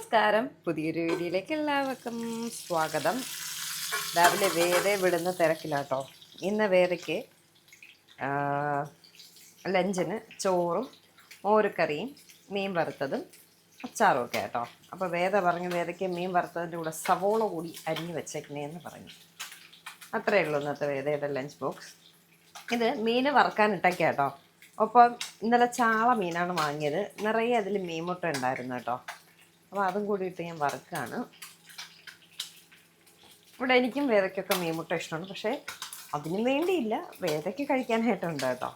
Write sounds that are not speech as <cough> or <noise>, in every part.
നമസ്കാരം. പുതിയൊരു വീഡിയോയിലേക്ക് എല്ലാവർക്കും സ്വാഗതം. രാവിലെ വേറെ വിടുന്ന തിരക്കിലാട്ടോ. ഇന്ന് വേറയ്ക്ക് ലഞ്ചിന് ചോറും മോരുകറിയും മീൻ വറുത്തതും അച്ചാറും ഒക്കെ കേട്ടോ അപ്പോൾ വേദ പറഞ്ഞു വേദയ്ക്ക് മീൻ വറുത്തതിന്റെ കൂടെ സവോള കൂടി അരിഞ്ഞു വെച്ചേക്കണേന്ന് പറഞ്ഞു. അത്രയേ ഉള്ളൂ ഇന്നത്തെ വേദയുടെ ലഞ്ച് ബോക്സ് ഇത് മീൻ വറുക്കാനിട്ടൊക്കെ കേട്ടോ ഒപ്പം ഇന്നലെ ചാള മീനാണ് വാങ്ങിയത്. നിറയെ അതിൽ മീൻമുട്ട ഉണ്ടായിരുന്നു കേട്ടോ അപ്പോൾ അതും കൂടി ഇട്ട് ഞാൻ വറുക്കാണ്. ഇവിടെ എനിക്കും വേദയ്ക്കൊക്കെ മീൻമുട്ട ഇഷ്ടമാണ്. പക്ഷേ അതിനും വേണ്ടിയില്ല. വേദയ്ക്ക് കഴിക്കാനായിട്ടുണ്ട് കേട്ടോ.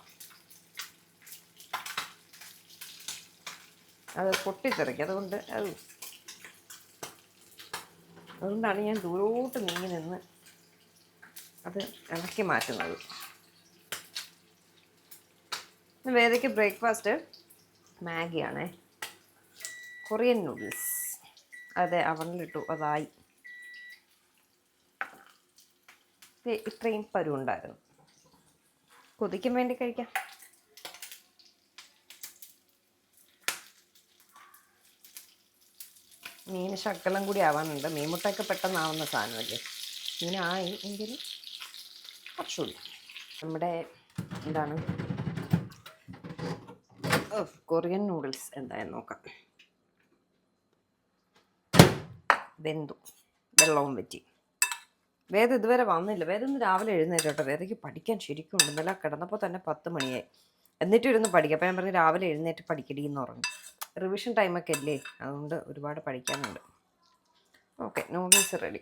അത് പൊട്ടിത്തെറിക്കും. അതുകൊണ്ട് അത് അതുകൊണ്ടാണ് ഞാൻ ദൂരോട്ട് നീങ്ങി നിന്ന് അത് ഇളക്കി മാറ്റുന്നത്. വേദയ്ക്ക് ബ്രേക്ക്ഫാസ്റ്റ് മാഗിയാണേ. Korean noodles. അതെ അവണിലിട്ടു അതായി. ഇത്രയും പരുവുണ്ടായിരുന്നു. കൊതിക്കും വേണ്ടി കഴിക്കാം. മീൻ ശക്കലം കൂടി ആവാനുണ്ട്. മീൻമുട്ടയൊക്കെ പെട്ടെന്നാവുന്ന സാധനമല്ലേ? മീനായി എങ്കിലും കുറച്ചുകൂടി. നമ്മുടെ എന്താണ്? കൊറിയൻ നൂഡിൽസ് എന്തായാലും നോക്കാം. വെന്തു. വെള്ളവും വെറ്റി. വേദ ഇതുവരെ വന്നില്ല. വേദം ഇന്ന് രാവിലെ എഴുന്നേറ്റോട്ടെ വേദയ്ക്ക് പഠിക്കാൻ ശരിക്കും ഉണ്ട് ഇന്നലെ കിടന്നപ്പോൾ തന്നെ പത്ത് മണിയായി. എന്നിട്ടും ഇരുന്ന് പഠിക്കുക അപ്പം ഞാൻ പറഞ്ഞു രാവിലെ എഴുന്നേറ്റ് പഠിക്കടി എന്ന് പറഞ്ഞു. റിവിഷൻ ടൈമൊക്കെ അല്ലേ? അതുകൊണ്ട് ഒരുപാട് പഠിക്കാനുണ്ട്. ഓക്കെ നൂഡിൽസ് റെഡി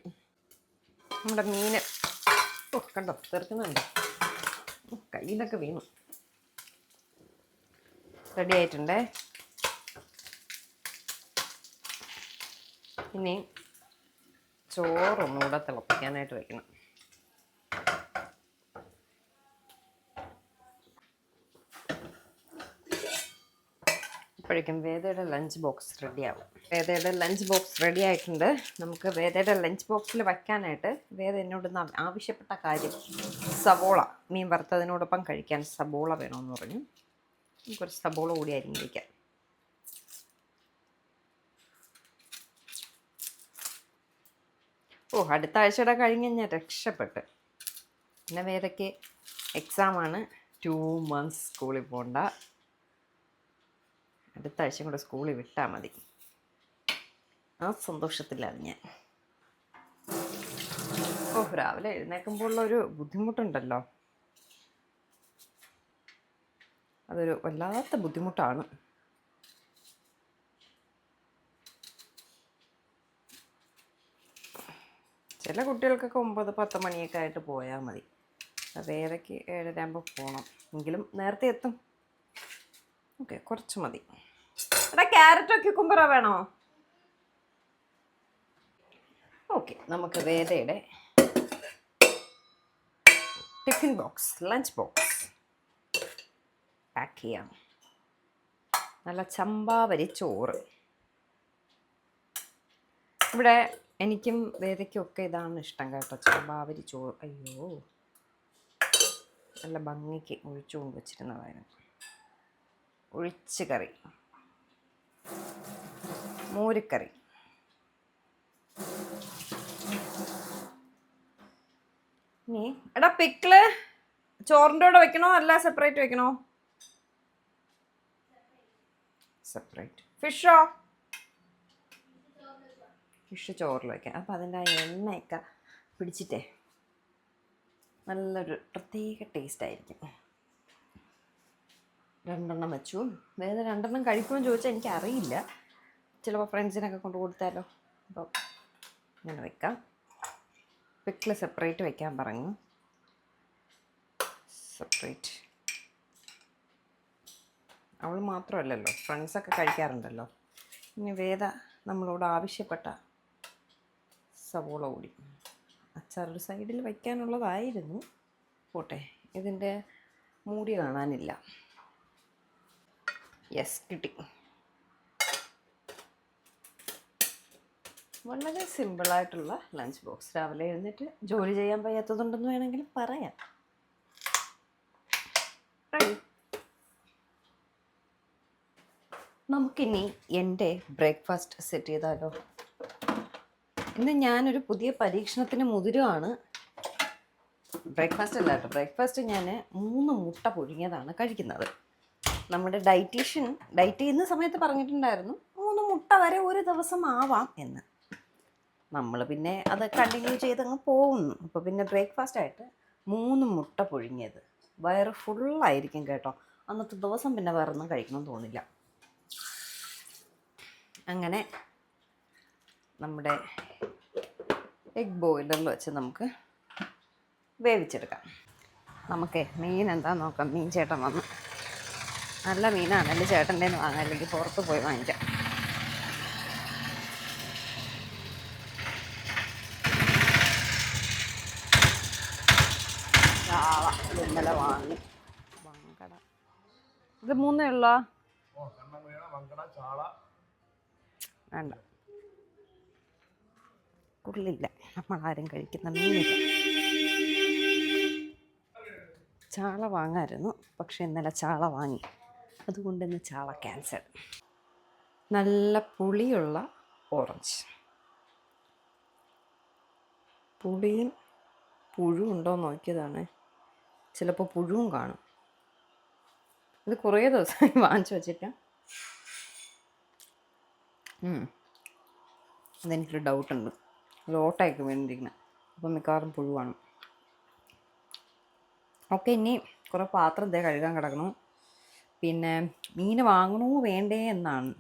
നമ്മുടെ മീൻ. ഓ കണ്ടോ? തീർക്കുന്നുണ്ട് കയ്യിലൊക്കെ വീണു. റെഡി ആയിട്ടുണ്ടേ? ഇനി ചോറൊന്നുകൂടെ തിളപ്പിക്കാനായിട്ട് വെക്കണം. അപ്പോഴേക്കും വേദയുടെ ലഞ്ച് ബോക്സ് റെഡിയാവും വേദയുടെ ലഞ്ച് ബോക്സ് റെഡി ആയിട്ടുണ്ട്. നമുക്ക് വേദയുടെ ലഞ്ച് ബോക്സിൽ വയ്ക്കാനായിട്ട് വേദ എന്നോട് ആവശ്യപ്പെട്ട കാര്യം സവോള മീൻ വറുത്തതിനോടൊപ്പം കഴിക്കാൻ സബോള വേണമെന്ന് പറഞ്ഞു. നമുക്കൊരു സബോള കൂടി അരിഞ്ഞ് ഓ അടുത്ത ആഴ്ചയുടെ കഴിഞ്ഞ് ഞാൻ രക്ഷപ്പെട്ട്. പിന്നെ വേദയ്ക്ക് എക്സാമാണ് ടു മന്ത്സ് സ്കൂളിൽ പോകണ്ട അടുത്ത ആഴ്ച കൂടെ സ്കൂളിൽ വിട്ടാൽ മതി. ആ സന്തോഷത്തിലാണ് ഞാൻ. ഓ രാവിലെ എഴുന്നേൽക്കുമ്പോൾ ഒരു ബുദ്ധിമുട്ടുണ്ടല്ലോ. അതൊരു വല്ലാത്ത ബുദ്ധിമുട്ടാണ്. ചില കുട്ടികൾക്കൊക്കെ ഒമ്പത് പത്ത് മണിയൊക്കെ ആയിട്ട് പോയാൽ മതി. വേറെക്ക് ഏഴര ആകുമ്പോൾ പോകണം എങ്കിലും നേരത്തെ എത്തും. ഓക്കെ കുറച്ച് മതി. എടാ ഒക്കെ കുമ്പറ വേണോ? ഓക്കെ നമുക്ക് വേദയുടെ tiffin box lunch box pack ചെയ്യാം. നല്ല ചമ്പാവരി ചോറ്. ഇവിടെ എനിക്കും വേദയ്ക്കൊക്കെ ഇതാണ് ഇഷ്ടം കേട്ടോ. ചമ്പാവരി ചോറ് അയ്യോ. നല്ല ഭംഗിക്ക് ഒഴിച്ചു കൊണ്ട് വെച്ചിരുന്നതായിരുന്നു ഒഴിച്ച് കറി മോരുക്കറി ഇനി എടാ പിക്കിൾ ചോറിന്റെ കൂടെ വെക്കണോ അല്ല സെപ്പറേറ്റ് വെക്കണോ? സെപ്പറേറ്റ് ഫിഷോ ഫിഷ് ചോറിൽ വയ്ക്കാം അപ്പോൾ അതിന്റെ ആ എണ്ണയൊക്കെ പിടിച്ചിട്ടേ നല്ലൊരു പ്രത്യേക ടേസ്റ്റ് ആയിരിക്കും. രണ്ടെണ്ണം വെച്ചു. വേറെ രണ്ടെണ്ണം കഴിക്കുമെന്ന് ചോദിച്ചാൽ എനിക്കറിയില്ല. ചിലപ്പോൾ ഫ്രണ്ട്സിനൊക്കെ കൊണ്ട് കൊടുത്താലോ. അപ്പോൾ ഇങ്ങനെ വെക്കാം. പിക്കിൾ സെപ്പറേറ്റ് വെക്കാൻ പറഞ്ഞു. സെപ്പറേറ്റ് അവൾ മാത്രമല്ലല്ലോ ഫ്രണ്ട്സൊക്കെ കഴിക്കാറുണ്ടല്ലോ. ഇനി വേദ നമ്മളോട് ആവശ്യപ്പെട്ട സവോള കൂടി. അച്ചാറൊരു സൈഡിൽ വയ്ക്കാനുള്ളതായിരുന്നു. പോട്ടെ ഇതിന്റെ മൂടി കാണാനില്ല. യെസ് കിട്ടി. വളരെ സിമ്പിളായിട്ടുള്ള ലഞ്ച് ബോക്സ് രാവിലെ എഴുന്നേറ്റ് ജോലി ചെയ്യാൻ വയ്യാത്തതുണ്ടെന്ന് വേണമെങ്കിൽ പറയാം. നമുക്കിനി എന്റെ ബ്രേക്ക്ഫാസ്റ്റ് സെറ്റ് ചെയ്താലോ? ഇന്ന് ഞാനൊരു പുതിയ പരീക്ഷണത്തിന് മുതിരുവാണ്. ബ്രേക്ക്ഫാസ്റ്റ് അല്ല കേട്ടോ. ബ്രേക്ക്ഫാസ്റ്റ് ഞാൻ മൂന്ന് മുട്ട പുഴുങ്ങിയതാണ് കഴിക്കുന്നത്. നമ്മുടെ ഡയറ്റീഷ്യൻ ഡയറ്റ് ചെയ്യുന്ന സമയത്ത് പറഞ്ഞിട്ടുണ്ടായിരുന്നു മൂന്ന് മുട്ട വരെ ഒരു ദിവസം ആവാം എന്ന്. നമ്മൾ പിന്നെ അത് കണ്ടിന്യൂ ചെയ്തങ്ങ് പോകുന്നു. അപ്പോൾ പിന്നെ ബ്രേക്ക്ഫാസ്റ്റ് ആയിട്ട് മൂന്ന് മുട്ട പുഴുങ്ങിയത്. വയറ് ഫുള്ളായിരിക്കും കേട്ടോ. അന്നത്തെ ദിവസം പിന്നെ വേറൊന്നും കഴിക്കണം തോന്നില്ല. അങ്ങനെ നമ്മുടെ എഗ് ബോയിലറിൽ വെച്ച് നമുക്ക് വേവിച്ചെടുക്കാം. നമുക്ക് മീൻ എന്താ നോക്കാം. മീൻ ചേട്ടൻ വന്ന്. നല്ല മീനാണ് എന്റെ ചേട്ടന്റെ വാങ്ങാൻ അല്ലെങ്കിൽ പുറത്ത് പോയി വാങ്ങിക്കാം. ഇന്നലെ വാങ്ങി. വങ്കട. ഇത് മൂന്നേ ഉള്ള? വേണ്ട. ഉള്ളില്ല. നമ്മളാരും കഴിക്കുന്ന മീനില്ല ചാള വാങ്ങായിരുന്നു. പക്ഷേ ഇന്നലെ ചാള വാങ്ങി. അതുകൊണ്ട് ഇന്ന് ചാള ക്യാൻസൽ. നല്ല പുളിയുള്ള ഓറഞ്ച്. പുളിയും പുഴു ഉണ്ടോ നോക്കിയതാണ്. ചിലപ്പോൾ പുഴുവും കാണും. ഇത് കുറേ ദിവസമായി വാങ്ങിച്ചു വച്ചിട്ട്. അതെനിക്കൊരു ഡൗട്ടുണ്ട് ഒരു ഓട്ടയൊക്കെ വേണ്ടിയിരിക്കുന്നത് അപ്പോൾ മിക്കവാറും പുഴുവാണ്. ഓക്കെ ഇനി കുറേ പാത്രം ഇതേ കഴുകാൻ കിടക്കണം. പിന്നെ മീൻ വാങ്ങണോ വേണ്ടേ എന്നാണ്.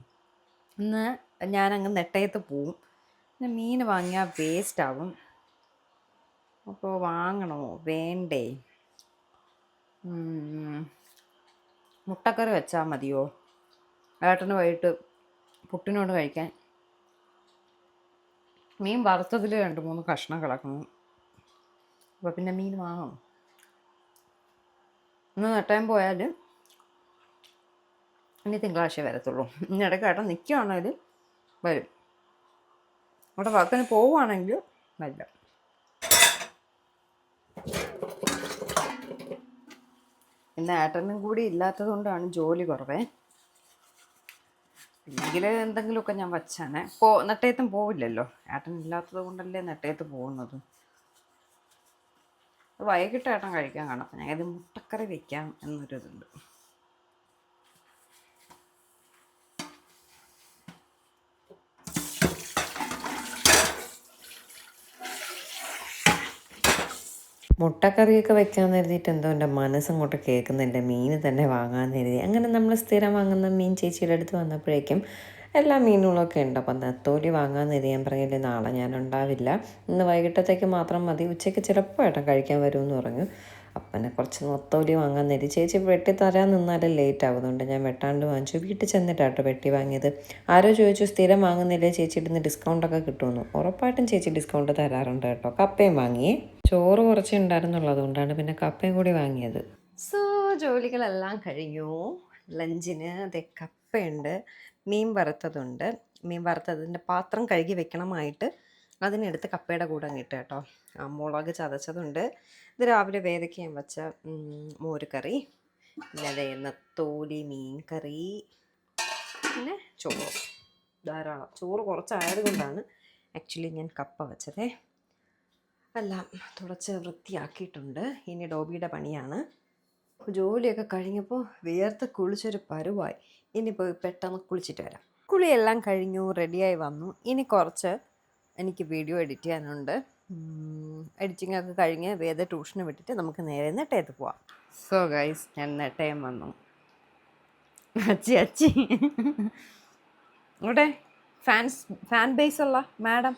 ഇന്ന് ഞാനങ്ങ് നെട്ടയത്ത് പോവും. പിന്നെ മീൻ വാങ്ങിയാൽ വേസ്റ്റ് ആവും. അപ്പോൾ വാങ്ങണോ വേണ്ടേ. മുട്ടക്കറി വെച്ചാൽ മതിയോ? ഏട്ടന് വൈകിട്ട് പുട്ടിനോട് കഴിക്കാൻ മീൻ വറുത്തതിൽ രണ്ട് മൂന്ന് കഷ്ണം കിടക്കണം അപ്പോൾ പിന്നെ മീൻ വാങ്ങണം. ഇന്ന് നട്ടാൻ പോയാൽ ഇനി തിങ്കളാഴ്ച വരത്തുള്ളൂ. ഇനി ഇടയ്ക്കായിട്ട് നിൽക്കുകയാണെങ്കിൽ വരും. അവിടെ വർക്കിന് പോവുകയാണെങ്കിൽ വരില്ല ഇന്ന് ഏട്ടനും കൂടി ഇല്ലാത്തത് കൊണ്ടാണ് ജോലി കുറവേ. ഇല്ലെങ്കിൽ എന്തെങ്കിലുമൊക്കെ ഞാൻ വച്ചാണ്. പോ നെട്ടയത്തും പോവില്ലല്ലോ. ഏട്ടൻ ഇല്ലാത്തത് കൊണ്ടല്ലേ നെട്ടയത്ത് പോകുന്നത്. വൈകിട്ട് ഏട്ടൻ കഴിക്കാൻ കാണാം. ഞാൻ ഇത് മുട്ടക്കറി വെക്കാം എന്നൊരു മുട്ടക്കറിയൊക്കെ വെക്കാൻ കരുതിയിട്ട് എന്തോ എന്റെ മനസ്സങ്ങോട്ട് കേൾക്കുന്നില്ല മീൻ തന്നെ വാങ്ങാൻ കരുതി. അങ്ങനെ നമ്മൾ സ്ഥിരം വാങ്ങുന്ന മീൻ ചേച്ചിയുടെ അടുത്ത് വന്നപ്പോഴേക്കും എല്ലാ മീനുകളൊക്കെ ഉണ്ട്. അപ്പം നെത്തോലി വാങ്ങാൻ കരുതി ഞാൻ നാളെ ഞാൻ ഉണ്ടാവില്ല. ഇന്ന് വൈകിട്ടത്തേക്ക് മാത്രം മതി. ഉച്ചയ്ക്ക് ചിലപ്പോൾ ഏട്ടൻ കഴിക്കാൻ വരുമെന്ന് പറഞ്ഞു. അപ്പനെ കുറച്ച് നെത്തോലി വാങ്ങാൻ നേരി ചേച്ചി വെട്ടി തരാൻ നിന്നാലും ലേറ്റ് ആവുന്നുണ്ട് ഞാൻ വെട്ടാണ്ട് വാങ്ങിച്ചു. വീട്ടിൽ ചെന്നിട്ടാട്ടോ വെട്ടി വാങ്ങിയത്. ആരോ ചോദിച്ചു സ്ഥിരം വാങ്ങുന്നില്ലേ? ചേച്ചി ഇടുന്ന ഡിസ്കൗണ്ടൊക്കെ കിട്ടുമെന്ന്. ഉറപ്പായിട്ടും ചേച്ചി ഡിസ്കൗണ്ട് തരാറുണ്ട് കേട്ടോ. കപ്പയും വാങ്ങിയേ ചോറ് കുറച്ചേ ഉണ്ടായിരുന്നുള്ളൂ. അതുകൊണ്ടാണ് പിന്നെ കപ്പയും കൂടി വാങ്ങിയത്. സോ ജോലികളെല്ലാം കഴിഞ്ഞു. ലഞ്ചിന് അതെ കപ്പയുണ്ട് മീൻ വറുത്തതുണ്ട്. മീൻ വറുത്തതിന്റെ പാത്രം കഴുകി വെക്കണമായിട്ട് അതിനെടുത്ത് കപ്പയുടെ കൂടെ അങ്ങ് ഇട്ട് കേട്ടോ. മുളക് ചതച്ചതുണ്ട്. ഇത് രാവിലെ വേദയ്ക്ക് ഞാൻ വെച്ച മോരുകറി. മോര് കറി പിന്നെ നത്തോലി മീൻ കറി പിന്നെ ചോറ്. ധാരാളം. ചോറ് കുറച്ചായത് കൊണ്ടാണ് ആക്ച്വലി ഞാൻ കപ്പ വെച്ചതേ. എല്ലാം തുടച്ച് വൃത്തിയാക്കിയിട്ടുണ്ട്. ഇനി ഡോബിയുടെ പണിയാണ്. ജോലിയൊക്കെ കഴിഞ്ഞപ്പോൾ വിയർത്ത് കുളിച്ചൊരു പരുവായി. ഇനി പോയി പെട്ടെന്ന് കുളിച്ചിട്ട് വരാം. കുളിയെല്ലാം കഴിഞ്ഞു റെഡിയായി വന്നു. ഇനി കുറച്ച് എനിക്ക് വീഡിയോ എഡിറ്റ് ചെയ്യാനുണ്ട്. എഡിറ്റിംഗ് ഒക്കെ കഴിഞ്ഞ് വേദ ട്യൂഷന് വിട്ടിട്ട് നമുക്ക് നേരെ നെട്ടയത്ത് പോവാം. സോ ഗൈസ് ഞാൻ നെട്ടയം വന്നു. അച്ചി അച്ചി. ഇവിടെ ഫാൻസ് ഫാൻ ബേസ് ഉള്ള മാഡം.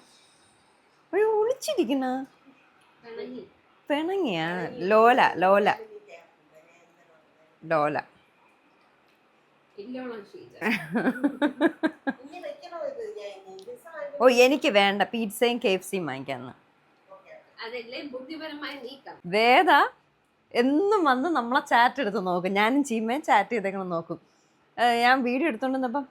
അയ്യോ ഒളിച്ചിരിക്കുന്ന. പിണങ്ങിയാ? ലോല ലോല. ലോല. <laughs> ഓ എനിക്ക് വേണ്ട. പീറ്റ്സയും കെ എഫ് സിയും വാങ്ങിക്കാന്ന്. വേദ എന്നും വന്ന് നമ്മളെ ചാറ്റ് എടുത്ത് നോക്കും. ഞാനും ചീമയും ചാറ്റ് ചെയ്തേക്കണം നോക്കും. ഞാൻ വീഡിയോ എടുത്തോണ്ടിരുന്നപ്പം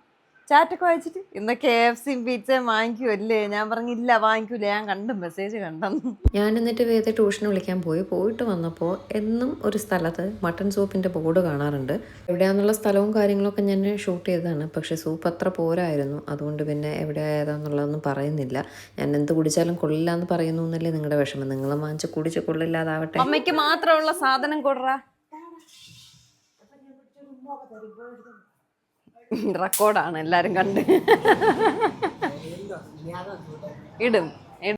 ചാറ്റൊക്കെ വായിച്ചിട്ട്? ഇന്ന് കെ എഫ് സിയും പിzzയും വാങ്ങിക്കുമല്ലേ ഞാൻ പറഞ്ഞില്ല വാങ്ങിക്കൂല. ഞാൻ കണ്ടു മെസ്സേജ് കണ്ടെന്ന് ഞാൻ എന്നിട്ട് വേദ ട്യൂഷൻ വിളിക്കാൻ പോയി. പോയിട്ട് വന്നപ്പോൾ എന്നും ഒരു സ്ഥലത്ത് മട്ടൺ സൂപ്പിന്റെ ബോർഡ് കാണാറുണ്ട്. എവിടെയാണെന്നുള്ള സ്ഥലവും കാര്യങ്ങളൊക്കെ ഞാൻ ഷൂട്ട് ചെയ്തതാണ്. പക്ഷേ സൂപ്പ് അത്ര പോരായിരുന്നു. അതുകൊണ്ട് പിന്നെ എവിടെ ഏതാന്നുള്ളതൊന്നും പറയുന്നില്ല. ഞാൻ എന്ത് കുടിച്ചാലും കൊള്ളില്ല എന്ന് പറയുന്നു എന്നല്ലേ നിങ്ങളുടെ വിഷമം. നിങ്ങൾ വാങ്ങിച്ച് കുടിച്ച് കൊള്ളില്ലാതാവട്ടെ. അമ്മയ്ക്ക് മാത്രമുള്ള സാധനം കൊടുറാ. <laughs> റെക്കോർഡാണ് എല്ലാരും കണ്ട്. ഇടും.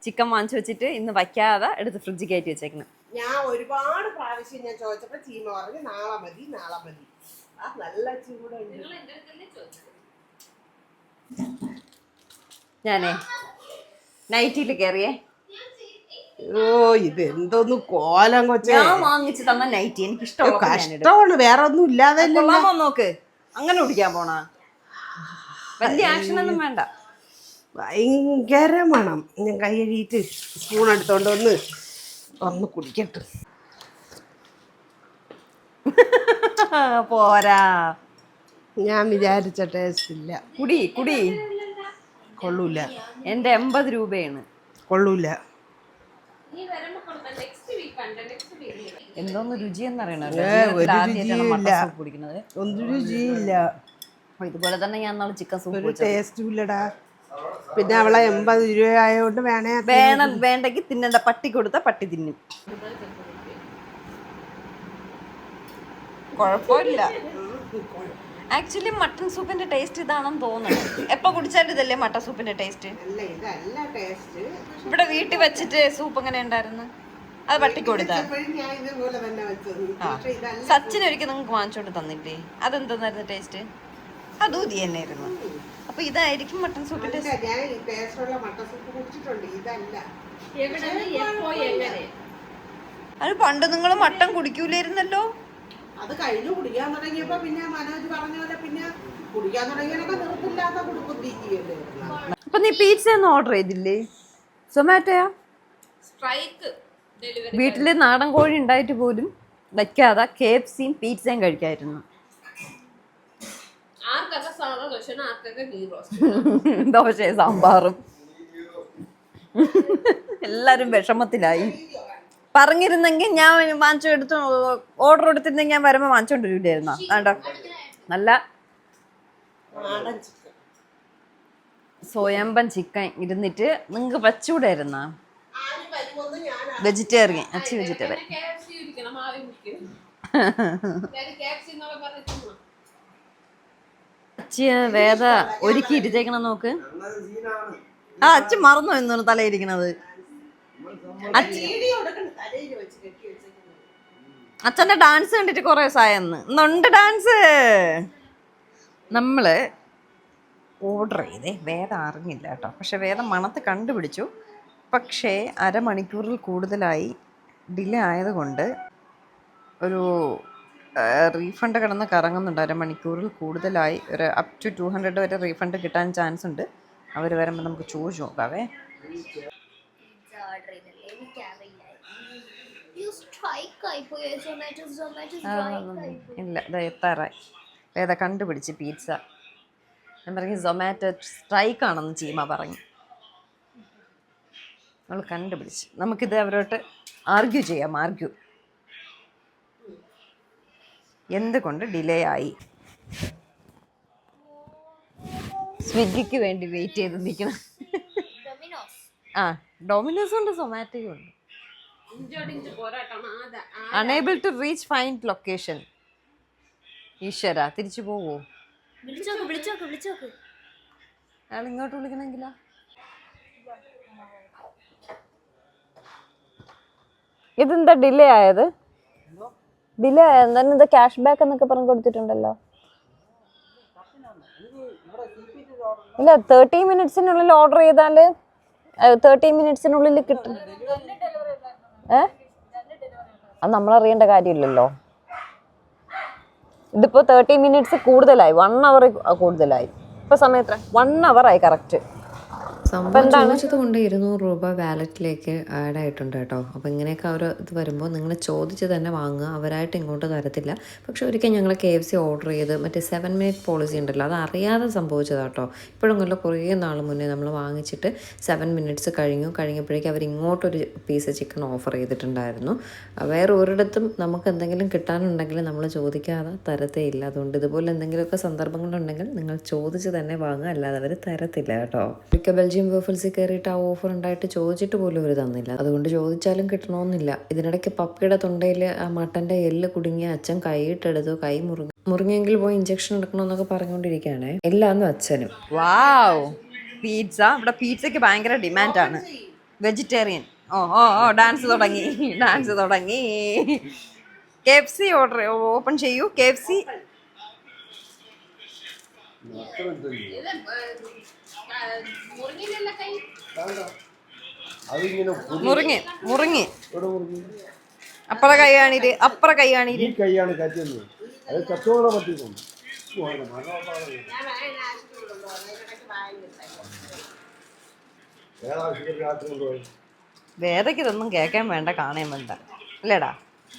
ചിക്കൻ വാങ്ങിച്ചു വെച്ചിട്ട് ഇന്ന് വയ്ക്കാതെ എടുത്ത് ഫ്രിഡ്ജിൽ കയറ്റി വെച്ചേക്കണം. ഞാൻ ഒരുപാട് പ്രാവശ്യം ഞാൻ ചോദിച്ചപ്പോ ചീമ പറഞ്ഞു നാളെ മതി നാളെ മതി. ആ നല്ല ചൂടുണ്ട്. ഞാനേ നൈറ്റിയിൽ കയറിയേ. ഓ ഇത് എന്തോന്ന് കോലം കൊച്ചു. ഞാൻ വാങ്ങിച്ചു തന്ന നൈറ്റി എനിക്ക് കഷ്ടമാണ് വേറെ ഒന്നും ഇല്ലാതെ നോക്ക്. അങ്ങനെ കുടിക്കാൻ പോണാ? വലിയ ആക്ഷൻ ഒന്നും വേണ്ട. ഭയങ്കര മണം ഞാൻ കൈ കഴുകിയിട്ട് സ്പൂൺ എടുത്തോണ്ട് വന്ന് ഒന്ന് കുടിക്കട്ടെ. <laughs> പോരാ. ഞാൻ വിചാരിച്ച ടേസ്റ്റ് ഇല്ല. കുടി കുടി. കൊള്ളൂല. എന്റെ എൺപത് രൂപയാണ്. കൊള്ളൂല നീ വരുമ്പോ കൊടുത്ത നെക്സ്റ്റ് വീക്ക് കണ്ട നെക്സ്റ്റ് വീക്ക് എന്തോന്ന് രുചി എന്നറിയണോ ഏ, ഒരു രുചിയുമില്ല. കുടിക്കുന്നത്. ഒന്നും രുചിയില്ല. അപ്പൊ ഇതുപോലെ തന്നെ ഞാൻ നാളെ ചിക്കൻ സൂപ്പ് ഒരു ടേസ്റ്റും ഇല്ലടാ പിന്നെ അവളെ എൺപത് രൂപ ആയതുകൊണ്ട് വേണേ വേണം വേണ്ടെങ്കിൽ തിന്നണ്ട. പട്ടി കൊടുത്ത പട്ടി തിന്നും. കുഴപ്പമില്ല. ആക്ച്വലി മട്ടൺ സൂപ്പിന്റെ ടേസ്റ്റ് ഇതാണെന്ന് തോന്നുന്നു. എപ്പോ കുടിച്ചാലും ഇതല്ലേ മട്ടൺ സൂപ്പിന്റെ ടേസ്റ്റ് ഇവിടെ വീട്ടിൽ വെച്ചിട്ട് സൂപ്പ് എങ്ങനെ ഉണ്ടായിരുന്നു? അത് പട്ടിക്ക് കൊടുത്താ എപ്പോഴും ഞാൻ ഇതുപോലെ തന്നെ വെച്ചത് പക്ഷെ ഇതല്ല സച്ചിൻ ഒരിക്കൽ നിങ്ങൾക്ക് വാങ്ങിച്ചോണ്ട് തന്നില്ലേ അതെന്തായിരുന്നു ടേസ്റ്റ് അതും ഇത് തന്നെയായിരുന്നു അപ്പൊ ഇതായിരിക്കും മട്ടൻ സൂപ്പ് അത് പണ്ട് നിങ്ങൾ മട്ടൻ കുടിക്കൂലായിരുന്നല്ലോ. അത് കഴിഞ്ഞു കുടിക്കാൻ തുടങ്ങിയപ്പോ പിന്നെ മനോജ് പറഞ്ഞ പോലെ പിന്നെ കുടിക്കാൻ തുടങ്ങിയതൊക്കെ നിർത്തില്ലാത്ത അപ്പൊ നീ പീച്ച ഒന്നും ഓർഡർ ചെയ്തില്ലേ? സൊമാറ്റോയാ സ്ട്രൈക്ക് വീട്ടിൽ നാടൻ കോഴി ഉണ്ടായിട്ട് പോലും വയ്ക്കാതെ കെ എഫ് സിയും പീച്ചയും കഴിക്കായിരുന്നു. <laughs> ദോശയും സാമ്പാറും. എല്ലാരും വിഷമത്തിലായി. പറഞ്ഞിരുന്നെങ്കിൽ ഞാൻ വാങ്ങിച്ചു എടുത്ത് ഓർഡർ എടുത്തിരുന്നെങ്കിൽ ഞാൻ വരുമ്പോ വാങ്ങിച്ചോണ്ട് വരില്ലായിരുന്നോ വേണ്ട നല്ല നാടൻ ചിക്കൻ സോയാമ്പൻ ചിക്കൻ ഇരുന്നിട്ട് നിങ്ങൾക്ക് ഞാൻ വെജിറ്റേറിയൻ അച്ഛൻ വെജിറ്റേറിയൻ അച്ഛ വേദ ഒരുക്കി ഇരുത്തേക്കണം നോക്ക്. ആ അച്ഛൻ മറന്നു എന്നാണ് തലയിരിക്കണത്? അച്ഛന്റെ ഡാൻസ് കണ്ടിട്ട് കുറെ സായെന്ന് ഇന്നുണ്ട് ഡാൻസ് നമ്മൾ ഓർഡർ ചെയ്തേ. വേദ അറിഞ്ഞില്ല കേട്ടോ. പക്ഷെ വേദം മണത്ത് കണ്ടുപിടിച്ചു. പക്ഷേ അരമണിക്കൂറിൽ കൂടുതലായി ഡിലേ ആയതുകൊണ്ട് ഒരു റീഫണ്ട് കിടന്ന് കറങ്ങുന്നുണ്ട്. അരമണിക്കൂറിൽ കൂടുതലായി ഒരു അപ് ടു ടു ഹൺഡ്രഡ് വരെ റീഫണ്ട് കിട്ടാൻ ചാൻസ് ഉണ്ട്. അവർ വരുമ്പോൾ നമുക്ക് ചോദിച്ചു നോക്കാവേ. ഇല്ല എത്താറായി. വേദ കണ്ടുപിടിച്ച് പീറ്റ്സ ഞാൻ പറഞ്ഞു സൊമാറ്റോ സ്ട്രൈക്ക് ആണെന്ന് ചീമ പറഞ്ഞു. നമ്മൾ കണ്ടുപിടിച്ച്. നമുക്കിത് അവരോട്ട് ആർഗ്യൂ ചെയ്യാം ആർഗ്യൂ എന്തുകൊണ്ട് ഡിലേ ആയി? സ്വിഗ്ഗിക്ക് വേണ്ടി വെയിറ്റ് ചെയ്ത് നിൽക്കണം ഡൊമിനോസ് ആ ഡോമിനോസ് ഉണ്ട് സൊമാറ്റോയും ഉണ്ട്. Unable to reach find location Eshwara തിരിച്ചു പോവോ? വിളിച്ചോക്ക് വിളിച്ചോക്ക് വിളിച്ചോക്ക്. അയാൾ ഇങ്ങോട്ട് വിളിക്കണമെങ്കിലാ? ഇതെന്താ ഡിലേ ആയത്? ഡിലേ ആയത് എന്താ ക്യാഷ് ബാക്ക് എന്നൊക്കെ പറഞ്ഞ് കൊടുത്തിട്ടുണ്ടല്ലോ. ഇല്ല തേർട്ടി മിനിറ്റ്സിനുള്ളിൽ ഓർഡർ ചെയ്താൽ തേർട്ടി മിനിറ്റ്സിനുള്ളിൽ കിട്ടും. ഏ? അത് നമ്മളറിയേണ്ട കാര്യമില്ലല്ലോ. ഇതിപ്പോൾ തേർട്ടി മിനിറ്റ്സ് കൂടുതലായി. വൺ അവർ കൂടുതലായി. ഇപ്പോൾ സമയം എത്ര? വൺ അവർ ആയി കറക്റ്റ് സംഭവം ചോദിച്ചത് കൊണ്ട് ഇരുന്നൂറ് രൂപ വാലറ്റിലേക്ക് ആഡ് ആയിട്ടുണ്ട് കേട്ടോ. അപ്പോൾ ഇങ്ങനെയൊക്കെ അവർ ഇത് വരുമ്പോൾ നിങ്ങൾ ചോദിച്ച് തന്നെ വാങ്ങുക. അവരായിട്ട് ഇങ്ങോട്ട് തരത്തില്ല. പക്ഷെ ഒരിക്കൽ ഞങ്ങൾ കെ എഫ് സി ഓർഡർ ചെയ്ത് മറ്റേ സെവൻ മിനിറ്റ് പോളിസി ഉണ്ടല്ലോ അത് അറിയാതെ സംഭവിച്ചതാണ് കേട്ടോ ഇപ്പോഴൊന്നുമില്ല കുറേ നാൾ മുന്നേ നമ്മൾ വാങ്ങിച്ചിട്ട് സെവൻ മിനിറ്റ്സ് കഴിഞ്ഞു. കഴിഞ്ഞപ്പോഴേക്കും അവർ ഇങ്ങോട്ടൊരു പീസ് ചിക്കൻ ഓഫർ ചെയ്തിട്ടുണ്ടായിരുന്നു. വേറെ ഒരിടത്തും നമുക്ക് എന്തെങ്കിലും കിട്ടാനുണ്ടെങ്കിൽ നമ്മൾ ചോദിക്കാതെ തരത്തേ ഇല്ല. അതുകൊണ്ട് ഇതുപോലെ എന്തെങ്കിലുമൊക്കെ സന്ദർഭങ്ങളുണ്ടെങ്കിൽ നിങ്ങൾ ചോദിച്ച് തന്നെ വാങ്ങുക. അല്ലാതെ അവർ തരത്തില്ല കേട്ടോ. ബെൽജിയം വേഫിൾസിൽ കയറിയിട്ട് ആ ഓഫർ ഉണ്ടായിട്ട് ചോദിച്ചിട്ട് പോലും അവർ തന്നില്ല. അതുകൊണ്ട് ചോദിച്ചാലും കിട്ടണമെന്നില്ല ഇതിനിടയ്ക്ക് പപ്പിയുടെ തൊണ്ടയിൽ ആ മട്ടന്റെ എല്ല് കുടുങ്ങിയ അച്ഛൻ കൈയിട്ടെടുത്തു കൈ മുറുങ്ങി മുറിഞ്ഞെങ്കിൽ പോയി ഇഞ്ചക്ഷൻ എടുക്കണമെന്നൊക്കെ പറഞ്ഞുകൊണ്ടിരിക്കുകയാണ് എല്ലാന്നും അച്ഛനും. വാവ് പീറ്റ്സ ഇവിടെ പീറ്റ്സയ്ക്ക് ഭയങ്കര ഡിമാൻഡാണ് വെജിറ്റേറിയൻ ഓ ഓ ഓ ഡാൻസ് തുടങ്ങി. ഡാൻസ് തുടങ്ങി. K F C order open ചെയ്യൂ. കെ എഫ് സി അതിങ്ങനെ മുറിങ്ങി. മുറിങ്ങി? ഇവിടെ അപ്പറ അപ്പുറ അപ്പുറ ഈ കൈയാണ് കറ്റിയത് അത് കൊണ്ടുപോയി. വേദയ്ക്ക് ഇതൊന്നും കേൾക്കാൻ വേണ്ട കാണാൻ വേണ്ട. അല്ലേടാ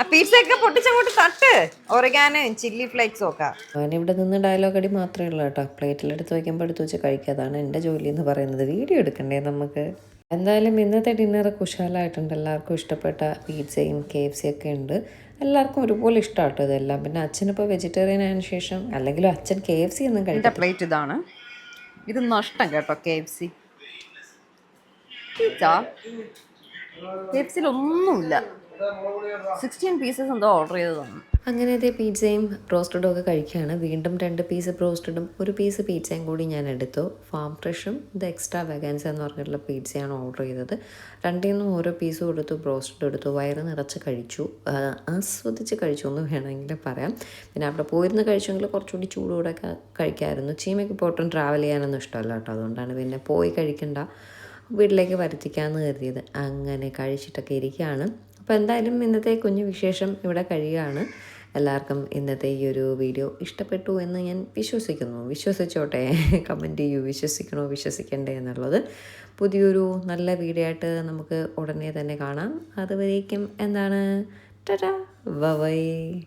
പീസയൊക്കെ പൊട്ടിച്ചങ്ങോട്ട് തട്ട്. ഒരകാനും ചില്ലി ഫ്ലേക്സും ഒക്കെ. ഞാനിവിടെ നിന്ന് ഡയലോഗ് അടി മാത്രമേ ഉള്ളൂ കേട്ടോ. പ്ലേറ്റിലെടുത്ത് വയ്ക്കുമ്പോൾ എടുത്ത് വെച്ച് കഴിക്കാതാണ് എന്റെ ജോലി എന്ന് പറയുന്നത്. വീഡിയോ എടുക്കണ്ടേ നമുക്ക്? എന്തായാലും ഇന്നത്തെ ഡിന്നർ കുശാലായിട്ടുണ്ട്. എല്ലാവർക്കും ഇഷ്ടപ്പെട്ട പിസയും കെ എഫ് സി ഒക്കെ ഉണ്ട്. എല്ലാവർക്കും ഒരുപോലെ ഇഷ്ടമാട്ടോ ഇതെല്ലാം. പിന്നെ അച്ഛനിപ്പോൾ വെജിറ്റേറിയൻ ആയതിനു ശേഷം അല്ലെങ്കിലും അച്ഛൻ കെ എഫ് സി ഒന്നും കഴിക്കും പ്ലേറ്റ് ഇതാണ്. ഇത് നഷ്ടം കേട്ടോ കെ എഫ് സി കെ ഒന്നുമില്ല. സിക്സ്റ്റീൻ പീസസ് എന്തോ ഓർഡർ ചെയ്തതാണ്. അങ്ങനെ അതേ പിzzയും റോസ്റ്റഡും ഒക്കെ കഴിക്കുകയാണ്. വീണ്ടും രണ്ട് പീസ് റോസ്റ്റഡും ഒരു പീസ് പിzzയും കൂടി ഞാൻ എടുത്തു. ഫാം ഫ്രഷും ഇത് എക്സ്ട്രാ വെഗൻസ് എന്ന് പറഞ്ഞിട്ടുള്ള പിzzയാണ് ഓർഡർ ചെയ്തത്. രണ്ടിൽ നിന്നും ഓരോ പീസും എടുത്തു ബ്രോസ്റ്റഡ് എടുത്തു വയറ് നിറച്ച് കഴിച്ചു. ആസ്വദിച്ച് കഴിച്ചു എന്ന് വേണമെങ്കിൽ പറയാം. പിന്നെ അവിടെ പോയിരുന്ന് കഴിച്ചെങ്കിൽ കുറച്ചുകൂടി ചൂടോടെ കഴിക്കാമായിരുന്നു ചീമയ്ക്ക് ഒട്ടും ട്രാവൽ ചെയ്യാനൊന്നും ഇഷ്ടമല്ല കേട്ടോ. അതുകൊണ്ടാണ് പിന്നെ പോയി കഴിക്കണ്ട വീട്ടിലേക്ക് വരുത്തിക്കാമെന്ന് കരുതിയത്. അങ്ങനെ കഴിച്ചിട്ടൊക്കെ ഇരിക്കുകയാണ്. അപ്പോൾ എന്തായാലും ഇന്നത്തെ കുഞ്ഞു വിശേഷം ഇവിടെ കഴിയുകയാണ്. എല്ലാവർക്കും ഇന്നത്തെ ഈ ഒരു വീഡിയോ ഇഷ്ടപ്പെട്ടു എന്ന് ഞാൻ വിശ്വസിക്കുന്നു. വിശ്വസിച്ചോട്ടെ കമന്റ് ചെയ്യൂ. വിശ്വസിക്കണോ വിശ്വസിക്കണ്ടേ എന്നുള്ളത് പുതിയൊരു നല്ല വീഡിയോ ആയിട്ട് നമുക്ക് ഉടനെ തന്നെ കാണാം. അതുവരേക്കും എന്താണ്? ടാ. ബൈ.